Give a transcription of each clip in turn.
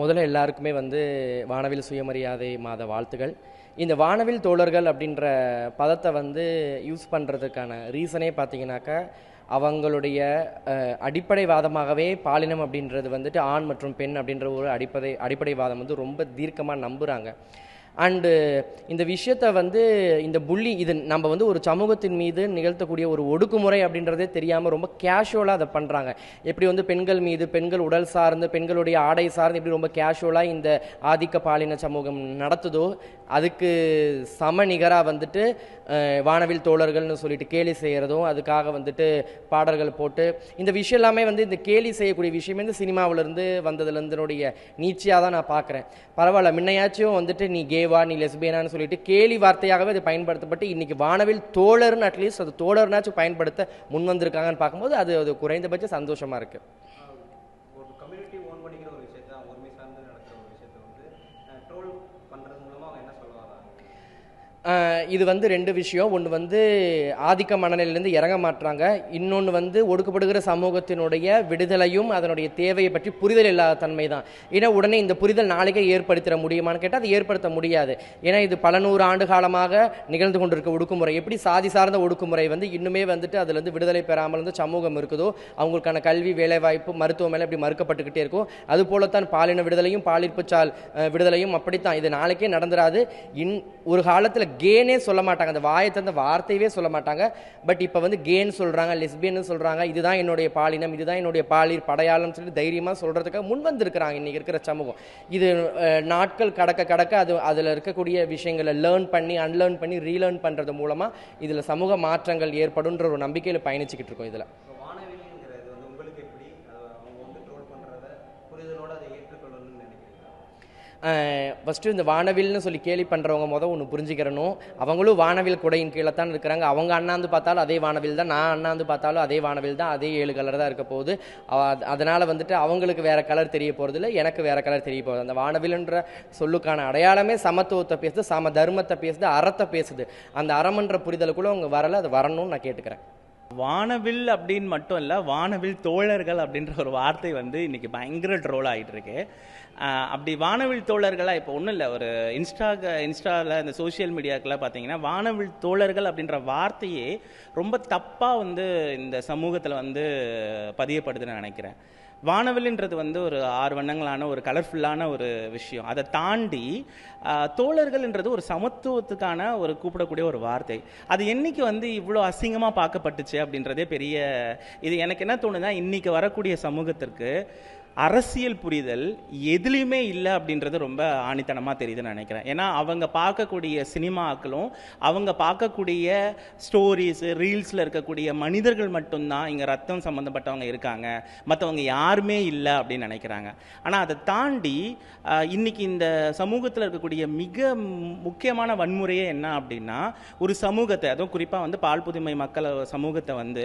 முதல்ல எல்லாருக்குமே வந்து வானவில் சுயமரியாதை மாத வாழ்த்துகள். இந்த வானவில் தோழர்கள் அப்படின்ற பதத்தை வந்து யூஸ் பண்ணுறதுக்கான ரீசனே பார்த்தீங்கன்னாக்கா அவங்களுடைய அடிப்படைவாதமாகவே அடிப்படை வாதமாகவே பாலினம் அப்படின்றது வந்துட்டு ஆண் மற்றும் பெண் அப்படின்ற ஒரு அடிப்படை அடிப்படை வாதம் வந்து ரொம்ப தீர்க்கமாக நம்புகிறாங்க அண்டு uh, இந்த விஷயத்தை வந்து இந்த புள்ளி இது நம்ம வந்து ஒரு சமூகத்தின் மீது நிகழ்த்தக்கூடிய ஒரு ஒடுக்குமுறை அப்படின்றதே தெரியாமல் ரொம்ப கேஷுவலாக அதை பண்ணுறாங்க எப்படி வந்து பெண்கள் மீது பெண்கள் உடல் சார்ந்து பெண்களுடைய ஆடை சார்ந்து எப்படி ரொம்ப கேஷுவலாக இந்த ஆதிக்க பாலின சமூகம் நடத்துதோ அதுக்கு சம நிகராக வந்துட்டு வானவில் தோழர்கள்னு சொல்லிட்டு கேலி செய்கிறதும் அதுக்காக வந்துட்டு பாடல்கள் போட்டு இந்த விஷயம் எல்லாமே வந்து இந்த கேலி செய்யக்கூடிய விஷயமே இந்த சினிமாவிலேருந்து வந்ததுலேருந்துனுடைய நீச்சியாக தான் நான் பார்க்குறேன் பரவாயில்ல முன்னையாச்சும் வந்துட்டு நீ கேவா நீ லெஸ்பியனான்னு சொல்லிட்டு கேலி வார்த்தையாகவே அது பயன்படுத்தப்பட்டு இன்னைக்கு வானவில் தோழர்னு அட்லீஸ்ட் அது தோழர்னாச்சும் பயன்படுத்த முன் வந்திருக்காங்கன்னு பார்க்கும்போது அது அது குறைந்தபட்ச சந்தோஷமாக இருக்குது இது வந்து ரெண்டு விஷயம். ஒன்று வந்து ஆதிக்க மனநிலையிலேருந்து இறங்க மாட்டுறாங்க இன்னொன்று வந்து ஒடுக்கப்படுகிற சமூகத்தினுடைய விடுதலையும் அதனுடைய தேவையை பற்றி புரிதல் இல்லாத தன்மை தான் ஏன்னா உடனே இந்த புரிதல் நாளைக்கே ஏற்படுத்திட முடியுமான்னு கேட்டால் அது ஏற்படுத்த முடியாது. ஏன்னா இது பல நூறு ஆண்டு காலமாக நிகழ்ந்து கொண்டிருக்க ஒடுக்குமுறை. எப்படி சாதி சார்ந்த ஒடுக்குமுறை வந்து இன்னுமே வந்துட்டு அதுலேருந்து விடுதலை பெறாமல் வந்து சமூகம் இருக்குதோ அவங்களுக்கான கல்வி வேலைவாய்ப்பு மருத்துவம் எல்லாம் இப்படி மறுக்கப்பட்டுக்கிட்டே இருக்கும். அது போலத்தான் பாலின விடுதலையும் பாலிற்புச்சால் விடுதலையும் அப்படித்தான். இது நாளைக்கே நடந்துராது. இன் ஒரு காலத்தில் கேனே சொல்ல மாட்டாங்க. அந்த வாயை தந்த வார்த்தையவே சொல்ல மாட்டாங்க. பட் இப்போ வந்து கேன்னு சொல்கிறாங்க லெஸ்பியன்னு சொல்கிறாங்க இதுதான் என்னுடைய பாலினம் இதுதான் என்னுடைய பாலியல் படையாளம்னு சொல்லி தைரியமாக சொல்கிறதுக்காக முன் வந்திருக்கிறாங்க இன்றைக்கி இருக்கிற சமூகம். இது நாட்கள் கடக்க கடக்க அது அதில் இருக்கக்கூடிய விஷயங்களை லேர்ன் பண்ணி அன்லேர்ன் பண்ணி ரீலேர்ன் பண்ணுறது மூலமாக இதில் சமூக மாற்றங்கள் ஏற்படுன்ற ஒரு நம்பிக்கையில் பயணிச்சுக்கிட்டு இருக்கோம் இதில் இப்போ வானவில்ங்கிறது வந்து உங்களுக்கு எப்படி அது அவங்க வந்து ட்ரோல் பண்ணுறத புரிதலோடு அதை ஏற்றுக்கொள்ளணும்னு நினைக்கிறீங்களா ஃபஸ்ட்டு இந்த வானவில்னு சொல்லி கேலி பண்ணுறவங்க மொதல் ஒன்று புரிஞ்சுக்கிறணும். அவங்களும் வானவில் குடையின் கீழே தான் இருக்கிறாங்க. அவங்க அண்ணாந்து பார்த்தாலும் அதே வானவில் தான் நான் அண்ணாந்து பார்த்தாலும் அதே வானவில் தான் அதே ஏழு கலர் தான் இருக்க போகுது. அதனால் வந்துட்டு அவங்களுக்கு வேறு கலர் தெரிய போகிறதில்ல எனக்கு வேறு கலர் தெரிய போகுது. அந்த வானவில்ன்ற சொல்லுக்கான அடையாளமே சமத்துவத்தை பேசுது சம தர்மத்தை பேசுது அறத்தை பேசுது. அந்த அறமன்ற புரிதலுக்குள்ள அவங்க வரல அது வரணும்னு நான் கேட்டுக்கிறேன். வானவில் அப்படின்னு மட்டும் இல்லை வானவில் தோழர்கள் அப்படின்ற ஒரு வார்த்தை வந்து இன்றைக்கி பயங்கர ட்ரோல் ஆகிட்டு இருக்கு. அப்படி வானவில் தோழர்களாக இப்போ ஒன்றும் இல்லை ஒரு இன்ஸ்டா இன்ஸ்டாவில் இந்த சோஷியல் மீடியாக்கெல்லாம் பார்த்தீங்கன்னா வானவில் தோழர்கள் அப்படின்ற வார்த்தையே ரொம்ப தப்பாக வந்து இந்த சமூகத்தில் வந்து பதியப்படுதுன்னு நினைக்கிறேன். வானவெளின்றது வந்து ஒரு ஆறு வண்ணங்களான ஒரு கலர்ஃபுல்லான ஒரு விஷயம். அதை தாண்டி தோழர்கள்ன்றது ஒரு சமத்துவத்துக்கான ஒரு கூப்பிடக்கூடிய ஒரு வார்த்தை. அது என்னைக்கு வந்து இவ்வளோ அசிங்கமாக பார்க்கப்பட்டுச்சு அப்படின்றதே பெரிய இது எனக்கு என்ன தோணுதுன்னா இன்னைக்கு வரக்கூடிய சமூகத்திற்கு அரசியல் புரிதல் எதுலேயுமே இல்லை அப்படின்றது ரொம்ப ஆணித்தனமாக தெரியுதுன்னு நினைக்கிறேன். ஏன்னா அவங்க பார்க்கக்கூடிய சினிமாக்களும் அவங்க பார்க்கக்கூடிய ஸ்டோரிஸு ரீல்ஸில் இருக்கக்கூடிய மனிதர்கள் மட்டும்தான் இங்கே ரத்தம் சம்மந்தப்பட்டவங்க இருக்காங்க. மற்றவங்க யாருமே இல்லை அப்படின்னு நினைக்கிறாங்க. ஆனால் அதை தாண்டி இன்றைக்கி இன்னைக்கு இந்த சமூகத்தில் இருக்கக்கூடிய மிக முக்கியமான வன்முறையே என்ன அப்படின்னா ஒரு சமூகத்தை அதுவும் குறிப்பாக வந்து பால் புதுமை மக்கள் சமூகத்தை வந்து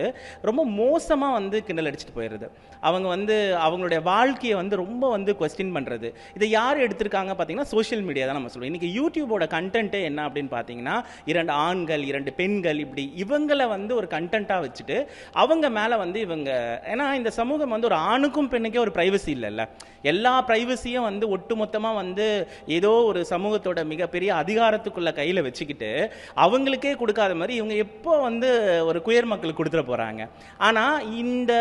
ரொம்ப மோசமாக வந்து கிண்டல் அடிச்சுட்டு போயிடுது அவங்க வந்து அவங்களுடைய வாழ்க்கையை வந்து ரொம்ப வந்து கொஸ்டின் பண்ணுறது இதை யார் எடுத்திருக்காங்க பார்த்தீங்கன்னா சோஷியல் மீடியா தான் நம்ம சொல்லுவோம் இன்றைக்கி யூடியூபோட கண்டென்ட்டே என்ன அப்படின்னு பார்த்தீங்கன்னா இரண்டு ஆண்கள் இரண்டு பெண்கள் இப்படி இவங்களை வந்து ஒரு கண்டென்ட்டாக வச்சுட்டு அவங்க மேலே வந்து இவங்க ஏன்னா இந்த சமூகம் வந்து ஒரு ஆணுக்கும் பெண்ணுக்கே ஒரு ப்ரைவசி இல்லைல்ல. எல்லா ப்ரைவசியும் வந்து ஒட்டுமொத்தமாக வந்து ஏதோ ஒரு சமூகத்தோட மிகப்பெரிய அதிகாரத்துக்குள்ள கையில் வச்சுக்கிட்டு அவங்களுக்கே கொடுக்காத மாதிரி இவங்க எப்போ வந்து ஒரு குயர் மக்களுக்கு கொடுத்துட போகிறாங்க ஆனால் இந்த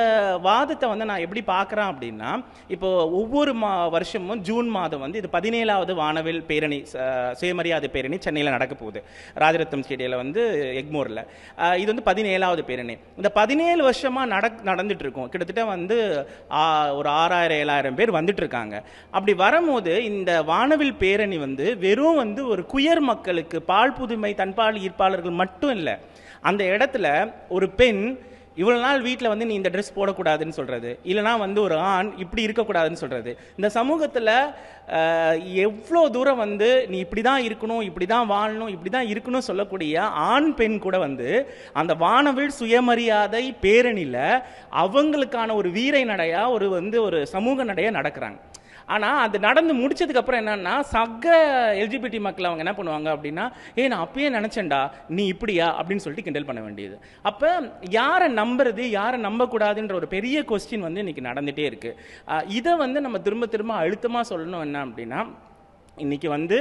வாதத்தை வந்து நான் எப்படி பார்க்குறேன் அப்படின்னா இப்போது ஒவ்வொரு மா வருஷமும் ஜூன் மாதம் வந்து இது பதினேழாவது வானவில் பேரணி ச- சுயமரியாதை பேரணி சென்னையில் நடக்க போகுது. ராஜரத்னம் ஸ்டேடியில் வந்து எக்மோரில். இது வந்து பதினேழாவது பேரணி. இந்த பதினேழு வருஷமாக நட நடந்துட்டு இருக்கும் கிட்டத்தட்ட வந்து ஆ, ஒரு ஆறாயிரம் ஏழாயிரம் பேர் வந்துட்டு இருக்காங்க அப்படி வரும்போது இந்த வானவில் பேரணி வந்து வெறும் வந்து ஒரு குயர் மக்களுக்கு பால் புதுமை தன்பால் ஈர்ப்பாளர்கள் மட்டும் இல்லை. அந்த இடத்துல ஒரு பெண் இவ்வளோ நாள் வீட்டில் வந்து நீ இந்த ட்ரெஸ் போடக்கூடாதுன்னு சொல்கிறது இல்லைனா வந்து ஒரு ஆண் இப்படி இருக்கக்கூடாதுன்னு சொல்கிறது இந்த சமூகத்தில் எவ்வளோ தூரம் வந்து நீ இப்படி தான் இருக்கணும் இப்படி தான் வாழணும் இப்படி தான் இருக்கணும் சொல்லக்கூடிய ஆண் பெண் கூட வந்து அந்த வானவில் சுயமரியாதை பேரணியில் அவங்களுக்கான ஒரு வீரை நடையாக ஒரு வந்து ஒரு சமூக நடையாக நடக்கிறாங்க. ஆனால் அது நடந்து முடிச்சதுக்கப்புறம் என்னன்னா சக எல்ஜிபிடி மக்கள் அவங்க என்ன பண்ணுவாங்க அப்படின்னா ஏ நான் அப்பயே நினச்சேன்டா நீ இப்படியா? அப்படின்னு சொல்லிட்டு கிண்டல் பண்ண வேண்டியது. அப்போ யாரை நம்புறது யாரை நம்பக்கூடாதுன்ற ஒரு பெரிய கொஸ்டின் வந்து இன்னைக்கு நடந்துகிட்டே இருக்குது இதை வந்து நம்ம திரும்ப திரும்ப அழுத்தமாக சொல்லணும் என்ன அப்படின்னா இன்றைக்கி வந்து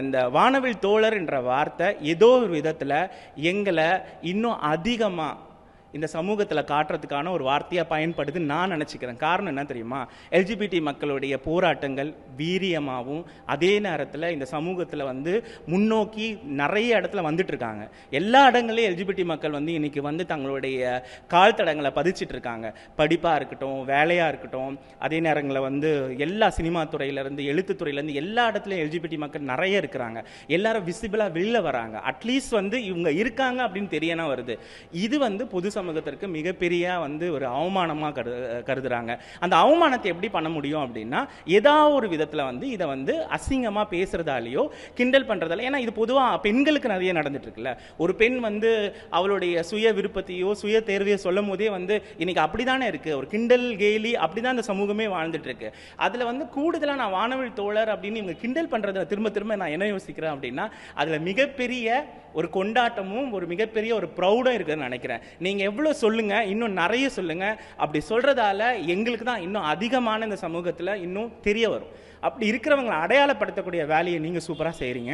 இந்த வானவில் தோழர் என்ற வார்த்தை ஏதோ ஒரு விதத்தில் எங்களை இன்னும் அதிகமாக இந்த சமூகத்தில் காட்டுறதுக்கான ஒரு வார்த்தையாக பயன்படுதுன்னு நான் நினச்சிக்கிறேன். காரணம் என்ன தெரியுமா? எல்ஜிபிடி மக்களுடைய போராட்டங்கள் வீரியமாகவும் அதே நேரத்தில் இந்த சமூகத்தில் வந்து முன்னோக்கி நிறைய இடத்துல வந்துட்டு இருக்காங்க எல்லா இடங்களையும் எல்ஜிபிடி மக்கள் வந்து இன்னைக்கு வந்து தங்களுடைய கால் தடங்களை பதிச்சிட்டு இருக்காங்க படிப்பாக இருக்கட்டும் வேலையாக இருக்கட்டும் அதே நேரங்களில் வந்து எல்லா சினிமா துறையிலேருந்து எழுத்து துறையிலேருந்து எல்லா இடத்துலையும் எல்ஜிபிடி மக்கள் நிறைய இருக்கிறாங்க. எல்லாரும் விசிபிளாக வெளில வராங்க. அட்லீஸ்ட் வந்து இவங்க இருக்காங்க அப்படின்னு தெரியனா வருது. இது வந்து புதுசாக சமூகத்திற்கு மிகப்பெரிய வந்து ஒரு அவமானமாக கரு கருதுறாங்க. அந்த அவமானத்தை எப்படி பண்ண முடியும் அப்படின்னா ஏதாவது ஒரு விதத்தில் வந்து இதை வந்து அசிங்கமாக பேசுகிறதாலேயோ கிண்டல் பண்ணுறதால ஏன்னா இது பொதுவாக பெண்களுக்கு நிறைய நடந்துட்டுருக்குல்ல. ஒரு பெண் வந்து அவளுடைய சுய விருப்பத்தையோ சுய தேர்வையோ சொல்லும் போதே வந்து இன்னைக்கு அப்படிதானே இருக்குது ஒரு கிண்டல் கேலி அப்படி தான் இந்த சமூகமே வாழ்ந்துட்டுருக்கு. அதில் வந்து கூடுதலாக நான் வானவில் தோழர் அப்படின்னு இவங்க கிண்டல் பண்ணுறதை திரும்ப திரும்ப நான் என்ன யோசிக்கிறேன் அப்படின்னா அதில் மிகப்பெரிய ஒரு கொண்டாட்டமும் ஒரு மிகப்பெரிய ஒரு ப்ரௌடும் இருக்குதுன்னு நினைக்கிறேன். நீங்கள் எவ்வளோ சொல்லுங்க இன்னும் நிறைய சொல்லுங்க. அப்படி சொல்றதால எங்களுக்கு தான் இன்னும் அதிகமான இந்த சமூகத்தில் இன்னும் தெரிய வரும். அப்படி இருக்கிறவங்களை அடையாளப்படுத்தக்கூடிய வேலையை நீங்கள் சூப்பராக செய்கிறீங்க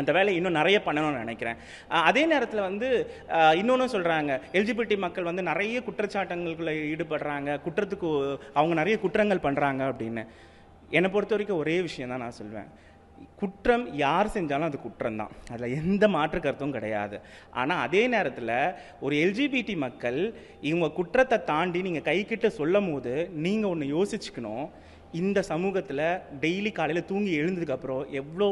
அந்த வேலையை இன்னும் நிறைய பண்ணணும்னு நினைக்கிறேன். அதே நேரத்தில் வந்து இன்னொன்று சொல்கிறாங்க எல்ஜிபிடி மக்கள் வந்து நிறைய குற்றச்சாட்டங்களுக்குள்ளே ஈடுபடுறாங்க. குற்றத்துக்கு அவங்க நிறைய குற்றங்கள் பண்ணுறாங்க அப்படின்னு. என்னை பொறுத்த வரைக்கும் ஒரே விஷயம் தான் நான் சொல்வேன். குற்றம் யார் செஞ்சாலும் அது குற்றம் தான் அதில் எந்த மாற்று கருத்தும் கிடையாது. ஆனால் அதே நேரத்தில் ஒரு எல்ஜிபிடி மக்கள் இவங்க குற்றத்தை தாண்டி நீங்கள் கைக்கிட்ட சொல்லும் போது நீங்கள் ஒன்று யோசிச்சுக்கணும். இந்த சமூகத்தில் டெய்லி காலையில் தூங்கி எழுந்ததுக்கப்புறம் எவ்வளோ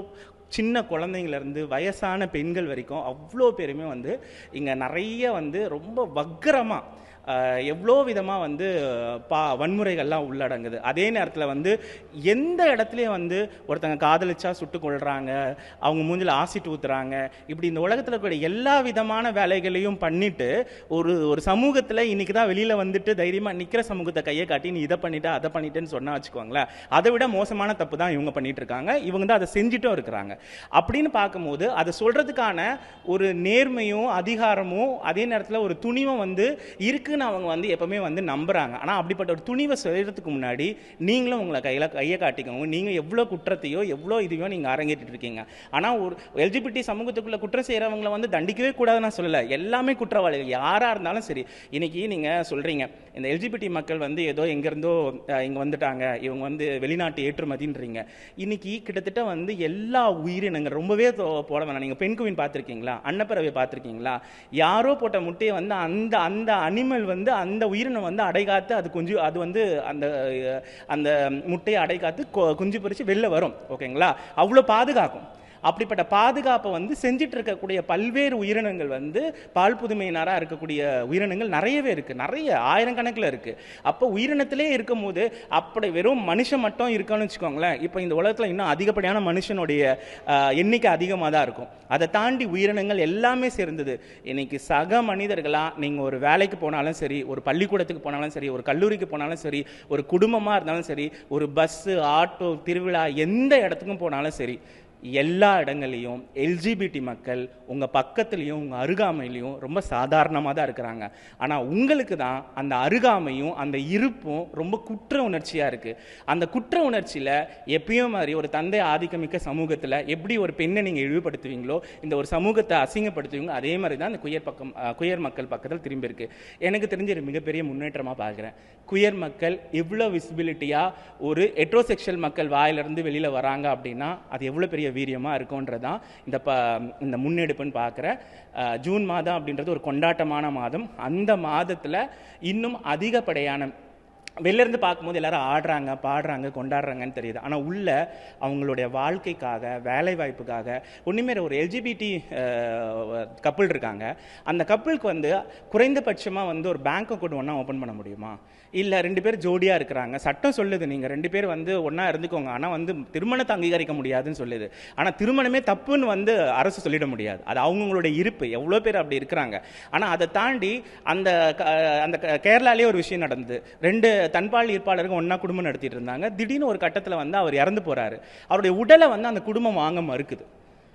சின்ன குழந்தைங்கள்லேருந்து வயசான பெண்கள் வரைக்கும் அவ்வளோ பேருமே வந்து இங்கே நிறைய வந்து ரொம்ப வக்கரமாக எவ்வளோ விதமாக வந்து பா வன்முறைகள்லாம் உள்ளடங்குது. அதே நேரத்தில் வந்து எந்த இடத்துலையும் வந்து ஒருத்தங்க காதலிச்சா சுட்டு கொள்கிறாங்க அவங்க மூஞ்சில் ஆசிட் ஊத்துறாங்க இப்படி இந்த உலகத்தில் இருக்கக்கூடிய எல்லா விதமான வேலைகளையும் பண்ணிட்டு ஒரு ஒரு சமூகத்தில் இன்னைக்கு தான் வெளியில் வந்துட்டு தைரியமாக நிற்கிற சமூகத்தை கையை காட்டி நீ இதை பண்ணிட்டு அதை பண்ணிட்டேன்னு சொன்னால் வச்சுக்கோங்களேன் அதை விட மோசமான தப்பு தான் இவங்க பண்ணிட்டு இருக்காங்க. இவங்க தான் அதை செஞ்சுட்டும் இருக்கிறாங்க. அப்படின்னு பார்க்கும்போது அதை சொல்கிறதுக்கான ஒரு நேர்மையும் அதிகாரமும் அதே நேரத்தில் ஒரு துணிவும் வந்து இருக்குன்னு அவங்க வந்து எப்பவுமே வந்து நம்புறாங்க. ஆனால் அப்படிப்பட்ட ஒரு துணிவை செய்யறதுக்கு முன்னாடி நீங்களும் உங்களை கையில் கையை காட்டிக்கோங்க. நீங்கள் எவ்வளோ குற்றத்தையோ எவ்வளோ இதையோ நீங்கள் அரங்கேற்றிட்டு இருக்கீங்க. ஆனால் ஒரு எல்ஜிபிடி சமூகத்துக்குள்ள குற்றம் செய்கிறவங்களை வந்து தண்டிக்கவே கூடாதுன்னு நான் சொல்லலை. எல்லாமே குற்றவாளிகள். யாராக இருந்தாலும் சரி இன்னைக்கு நீங்கள் சொல்கிறீங்க இந்த எல்ஜிபிடி மக்கள் வந்து ஏதோ எங்கேருந்தோ இங்கே வந்துட்டாங்க. இவங்க வந்து வெளிநாட்டு ஏற்றுமதின்றீங்க. இன்னைக்கு கிட்டத்தட்ட வந்து எல்லா உயிரினங்கள் ரொம்பவே போட வேணாம். நீங்கள் பெண்குவின் பார்த்துருக்கீங்களா? அன்னப்பறவை பார்த்துருக்கீங்களா? யாரோ போட்ட முட்டையை வந்து அந்த அந்த அனிமல் வந்து அந்த உயிரினம் வந்து அடைகாத்து அது குஞ்சு அது வந்து அந்த அந்த முட்டையை அடைகாத்து குஞ்சு பறித்து வெளில வரும். ஓகேங்களா? அவ்வளோ பாதுகாக்கும். அப்படிப்பட்ட பாதுகாப்பை வந்து செஞ்சுட்டு இருக்கக்கூடிய பல்வேறு உயிரினங்கள் வந்து பால் புதுமையினராக இருக்கக்கூடிய உயிரினங்கள் நிறையவே இருக்குது நிறைய ஆயிரக்கணக்கில் இருக்குது அப்போ உயிரினத்திலே இருக்கும்போது அப்படி வெறும் மனுஷன் மட்டும் இருக்கான்னு வச்சுக்கோங்களேன். இப்போ இந்த உலகத்தில் இன்னும் அதிகப்படியான மனுஷனுடைய எண்ணிக்கை அதிகமாக தான் இருக்கும். அதை தாண்டி உயிரினங்கள் எல்லாமே சேர்ந்தது. இன்னைக்கு சக மனிதர்களாக நீங்கள் ஒரு வேலைக்கு போனாலும் சரி ஒரு பள்ளிக்கூடத்துக்கு போனாலும் சரி ஒரு கல்லூரிக்கு போனாலும் சரி ஒரு குடும்பமாக இருந்தாலும் சரி ஒரு பஸ்ஸு ஆட்டோ திருவிழா எந்த இடத்துக்கும் போனாலும் சரி எல்லா இடங்கள்லையும் எல்ஜிபிடி மக்கள் உங்கள் பக்கத்துலேயும் உங்கள் அருகாமையிலையும் ரொம்ப சாதாரணமாக தான் இருக்கிறாங்க. ஆனால் உங்களுக்கு தான் அந்த அருகாமையும் அந்த இருப்பும் ரொம்ப குற்ற உணர்ச்சியாக இருக்குது அந்த குற்ற உணர்ச்சியில் எப்பயும் மாதிரி ஒரு தந்தை ஆதிக்கமிக்க சமூகத்தில் எப்படி ஒரு பெண்ணை நீங்கள் இழிவுபடுத்துவீங்களோ இந்த ஒரு சமூகத்தை அசிங்கப்படுத்துவீங்களோ அதே மாதிரி தான் இந்த குயர் பக்கம் குயர் மக்கள் பக்கத்தில் திரும்பி இருக்கு. எனக்கு தெரிஞ்ச ஒரு மிகப்பெரிய முன்னேற்றமாக பார்க்குறேன். குயர் மக்கள் எவ்வளோ விசிபிலிட்டியாக ஒரு எட்ரோசெக்ஷுவல் மக்கள் வாயிலிருந்து வெளியில் வராங்க அப்படின்னா அது எவ்வளோ பெரிய வீரியமாக இருக்கும்ன்றதான் இந்த ப இந்த முன்னெடுப்புன்னு பார்க்குற ஜூன் மாதம் அப்படின்றது ஒரு கொண்டாட்டமான மாதம். அந்த மாதத்தில் இன்னும் அதிகப்படியான வெளிலேருந்து பார்க்கும்போது எல்லாரும் ஆடுறாங்க பாடுறாங்க கொண்டாடுறாங்கன்னு தெரியுது. ஆனால் உள்ள அவங்களுடைய வாழ்க்கைக்காக வேலை வாய்ப்புக்காக ஒன்றுமே ஒரு எல்ஜிபிடி கப்பிள் இருக்காங்க. அந்த கப்பலுக்கு வந்து குறைந்தபட்சமாக வந்து ஒரு பேங்க் அக்கௌண்ட் ஒன்றா ஓப்பன் பண்ண முடியுமா? இல்லை ரெண்டு பேர் ஜோடியாக இருக்கிறாங்க. சட்டம் சொல்லுது நீங்கள் ரெண்டு பேர் வந்து ஒன்றா இருந்துக்கோங்க. ஆனால் வந்து திருமணத்தை அங்கீகரிக்க முடியாதுன்னு சொல்லுது. ஆனால் திருமணமே தப்புன்னு வந்து அரசு சொல்லிட முடியாது. அது அவங்கவுங்களுடைய இருப்பு. எவ்வளோ பேர் அப்படி இருக்கிறாங்க. ஆனால் அதை தாண்டி அந்த க- அந்த க- ஒரு விஷயம் நடந்தது. ரெண்டு தன்பால் ஈர்ப்பாளர்கள் ஒன்றா குடும்பம் நடத்திட்டு இருந்தாங்க திடீர்னு ஒரு கட்டத்தில் வந்து அவர் இறந்து போகிறாரு அவருடைய உடலை வந்து அந்த குடும்பம் வாங்க மறுக்குது.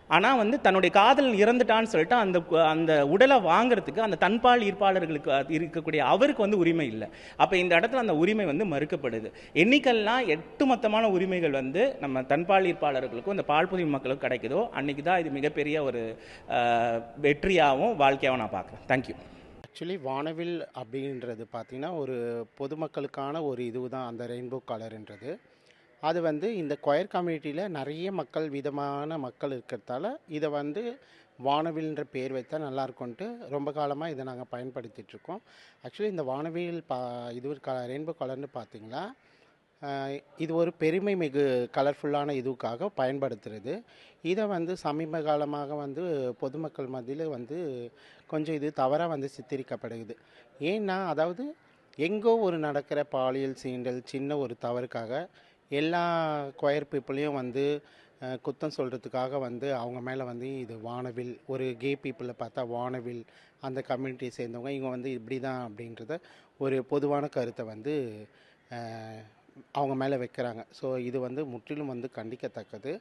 ஆனால் வந்து தன்னுடைய காதல் இறந்துட்டான்னு சொல்லிட்டு அந்த அந்த உடலை வாங்குறதுக்கு அந்த தன்பால் ஈர்ப்பாளர்களுக்கு இருக்கக்கூடிய அவருக்கு வந்து உரிமை இல்லை. அப்போ இந்த இடத்துல அந்த உரிமை வந்து மறுக்கப்படுது. என்னைக்கெல்லாம் எட்டு மொத்தமான உரிமைகள் வந்து நம்ம தன்பால் ஈர்ப்பாளர்களுக்கும் இந்த பால் மக்களுக்கும் கிடைக்குதோ அன்னைக்கு தான் இது மிகப்பெரிய ஒரு வெற்றியாகவும் வாழ்க்கையாகவும் நான் பார்க்குறேன். தேங்க்யூ ஆக்சுவலி வானவில் அப்படின்றது பார்த்திங்கன்னா ஒரு பொதுமக்களுக்கான ஒரு இது தான் அந்த ரெயின்போ கலர்ன்றது. அது வந்து இந்த கொயர் கம்யூனிட்டியில் நிறைய மக்கள் விதமான மக்கள் இருக்கிறதால இதை வந்து வானவில்ன்ற பேர் வைத்தா நல்லாயிருக்கும்ன்ட்டு ரொம்ப காலமாக இதை நாங்கள் பயன்படுத்திகிட்ருக்கோம் ஆக்சுவலி இந்த வானவில் பா இது ஒரு க ரெயின்போ கலர்னு பார்த்தீங்கன்னா இது ஒரு பெருமை மிகு கலர்ஃபுல்லான இதுக்காக பயன்படுத்துறது. இதை வந்து சமீப காலமாக வந்து பொதுமக்கள் மத்தியில் வந்து கொஞ்சம் இது தவறாக வந்து சித்தரிக்கப்படுது. ஏன்னா அதாவது எங்கோ ஒரு நடக்கிற பாலியல் சீண்டல் சின்ன ஒரு தவறுக்காக எல்லா கொயர் பீப்புளையும் வந்து குத்தம் சொல்கிறதுக்காக வந்து அவங்க மேலே வந்து இது வானவில் ஒரு கே பீப்புளை பார்த்தா வானவில் அந்த கம்யூனிட்டியை சேர்ந்தவங்க இவங்க வந்து இப்படி தான் அப்படின்றத ஒரு பொதுவான கருத்தை வந்து அவங்க மேலே வைக்கிறாங்க. ஸோ இது வந்து முற்றிலும் வந்து கண்டிக்கத்தக்கது.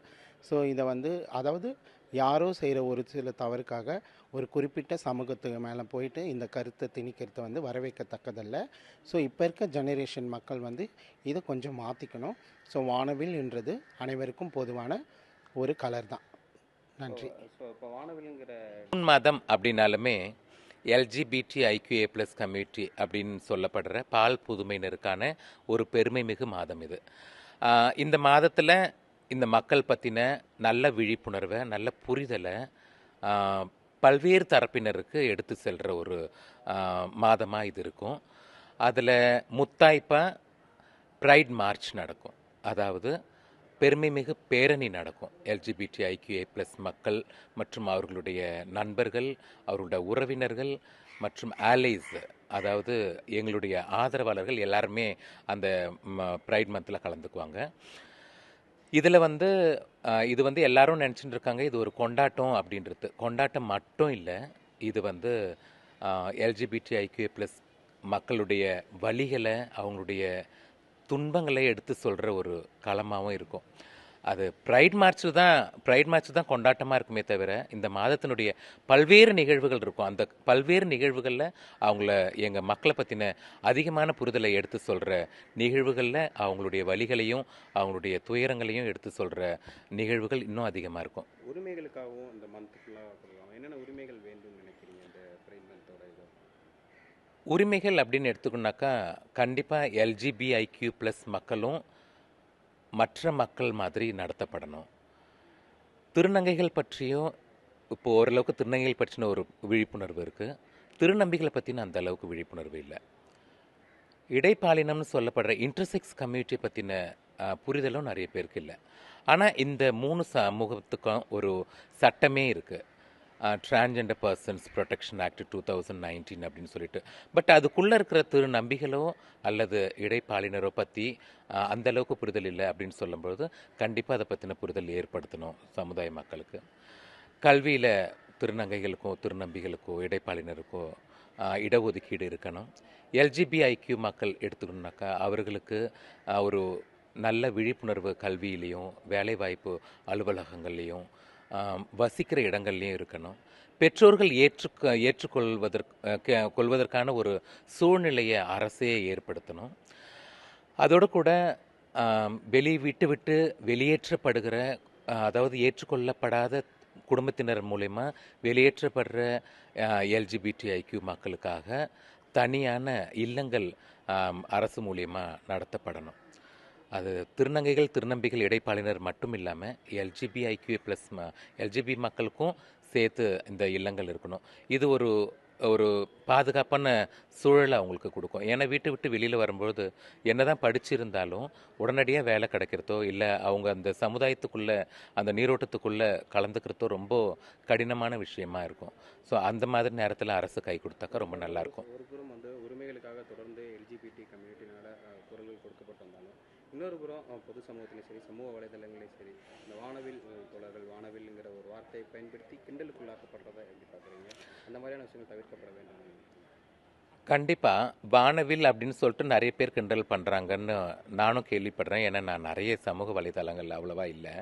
ஸோ இதை வந்து அதாவது யாரோ செய்கிற ஒரு சில தவறுக்காக ஒரு குறிப்பிட்ட சமூகத்துக்கு மேலே போயிட்டு இந்த கருத்தை திணிக்கிறத வந்து வரவேற்கத்தக்கதல்ல. ஸோ இப்போ இருக்க ஜெனரேஷன் மக்கள் வந்து இதை கொஞ்சம் மாற்றிக்கணும் ஸோ வானவில் என்றது அனைவருக்கும் பொதுவான ஒரு கலர் தான். நன்றி. ஸோ இப்போ வானவில்ங்கிற மதம் அப்படின்னாலுமே எல்ஜிபிடி ஐக்யூஏ ப்ளஸ் கம்யூனிட்டி அப்படின்னு சொல்லப்படுற பால் புதுமையினருக்கான ஒரு பெருமை மிகு மாதம் இது. இந்த மாதத்தில் இந்த மக்கள் பற்றின நல்ல விழிப்புணர்வை நல்ல புரிதலை பல்வேறு தரப்பினருக்கு எடுத்து செல்கிற ஒரு மாதமாக இது இருக்கும். அதில் முத்தாய்ப்பாக ப்ரைட் மார்ச் நடக்கும். அதாவது பெருமைமிகு பேரணி நடக்கும். எல்ஜிபிடி ஐக்யூஏ ப்ளஸ் மக்கள் மற்றும் அவர்களுடைய நண்பர்கள் அவர்களுடைய உறவினர்கள் மற்றும் ஆலைஸ் அதாவது எங்களுடைய ஆதரவாளர்கள் எல்லாருமே அந்த ப்ரைட் மந்தில் கலந்துக்குவாங்க. இதில் வந்து இது வந்து எல்லாரும் நினச்சிட்டு இருக்காங்க இது ஒரு கொண்டாட்டம் அப்படின்றது. கொண்டாட்டம் மட்டும் இல்லை இது வந்து எல்ஜிபிடி ஐக்யூ ப்ளஸ் மக்களுடைய வழிகளை அவங்களுடைய துன்பங்களை எடுத்து சொல்கிற ஒரு களமாகவும் இருக்கும். அது ப்ரைட் மார்ச் தான் ப்ரைட் மார்ச் தான் கொண்டாட்டமாக இருக்குமே தவிர இந்த மாதத்தினுடைய பல்வேறு நிகழ்வுகள் இருக்கும். அந்த பல்வேறு நிகழ்வுகளில் அவங்கள எங்கள் மக்களை பற்றின அதிகமான புரிதலை எடுத்து சொல்கிற நிகழ்வுகளில் அவங்களுடைய வழிகளையும் அவங்களுடைய துயரங்களையும் எடுத்து சொல்கிற நிகழ்வுகள் இன்னும் அதிகமாக இருக்கும். உரிமைகளுக்காகவும் இந்த மந்த் ஃபுல்லாக என்னென்ன உரிமைகள் வேண்டும்னு நினைக்கிறீங்க இந்த பிரைட் மந்தோட இது? உரிமைகள் அப்படின்னு எடுத்துக்கணுனாக்கா கண்டிப்பாக எல்ஜிபிஐக்யூ ப்ளஸ் மக்களும் மற்ற மக்கள் மாதிரி நடத்தப்படணும். திருநங்கைகள் பற்றியும் இப்போ ஓரளவுக்கு திருநங்கைகள் பற்றின ஒரு விழிப்புணர்வு இருக்குது திருநம்பிகளை பற்றின அந்த அளவுக்கு விழிப்புணர்வு இல்லை. இடைப்பாலினம்னு சொல்லப்படுற இன்டர்செக்ஸ் கம்யூனிட்டி பற்றின புரிதலும் நிறைய பேருக்கு இல்லை. ஆனால் இந்த மூணு சமூகத்துக்கும் ஒரு சட்டமே இருக்குது transgender persons protection act two thousand nineteen அப்படின்னு சொல்லிட்டு. பட் அதுக்குள்ளே இருக்கிற திரு நம்பிகளோ அல்லது இடைப்பாளினரோ பற்றி அந்த அளவுக்கு புரிதல் இல்லை அப்படின்னு சொல்லும்பொழுது கண்டிப்பாக அதை பற்றின புரிதல் ஏற்படுத்தணும் சமுதாய மக்களுக்கு. கல்வியில் திருநங்கைகளுக்கோ திருநம்பிகளுக்கோ இடைப்பாளினருக்கோ இடஒதுக்கீடு இருக்கணும். எல்ஜிபிஐக்யூ மக்கள் எடுத்துக்கணுனாக்கா அவர்களுக்கு ஒரு நல்ல விழிப்புணர்வு கல்வியிலையும் வேலைவாய்ப்பு அலுவலகங்கள்லேயும் வசிக்கிற இடங்கள்லையும் இருக்கணும். பெற்றோர்கள் ஏற்றுக்க ஏற்றுக்கொள்வதற்கு கொள்வதற்கான ஒரு சூழ்நிலையை அரசே ஏற்படுத்தணும். அதோடு கூட வெளி விட்டு விட்டு வெளியேற்றப்படுகிற அதாவது ஏற்றுக்கொள்ளப்படாத குடும்பத்தினர் மூலயமா வெளியேற்றப்படுற எல்ஜிபிடி ஐக்கியூ மக்களுக்காக தனியான இல்லங்கள் அரசு மூலயமா நடத்தப்படணும். அது திருநங்கைகள் திருநம்பிகள் இடைப்பாளினர் மட்டும் இல்லாமல் எல்ஜிபி ஐக்யூ ப்ளஸ் எல்ஜிபி மக்களுக்கும் சேர்த்து இந்த இல்லங்கள் இருக்கணும். இது ஒரு ஒரு பாதுகாப்பான சூழலை அவங்களுக்கு கொடுக்கும். ஏன்னா வீட்டை விட்டு வெளியில் வரும்போது என்ன தான் படிச்சிருந்தாலும் உடனடியாக வேலை கிடைக்கிறதோ இல்லை அவங்க அந்த சமுதாயத்துக்குள்ளே அந்த நீரோட்டத்துக்குள்ளே கலந்துக்கிறதோ ரொம்ப கடினமான விஷயமா இருக்கும். ஸோ அந்த மாதிரி நேரத்தில் அரசு கை கொடுத்தாக்கா ரொம்ப நல்லாயிருக்கும் ஒரு புறம் வந்து உரிமைகளுக்காக தொடர்ந்து எல்ஜிபிடி கம்யூனிட்டினால குரல்கள் கொடுக்கப்பட்டு வந்தாலும் இன்னொரு புறம் பொது சமூகத்திலையும் சரி சமூக வலைதளங்களையும் சரி இந்த வானவில் தொடர்கள் தோழர்கள் வானவில்ங்கிற ஒரு வார்த்தையை பயன்படுத்தி கிண்டலுக்குள்ளாக்கப்படுறதை எப்படி பார்க்குறீங்க? அந்த மாதிரியான விஷயங்கள் தவிர்க்கப்பட வேண்டும். கண்டிப்பாக வானவில் அப்படின்னு சொல்லிட்டு நிறைய பேர் கிண்டல் பண்ணுறாங்கன்னு நானும் கேள்விப்படுறேன். ஏன்னா நான் நிறைய சமூக வலைதளங்கள் அவ்வளோவா இல்லை.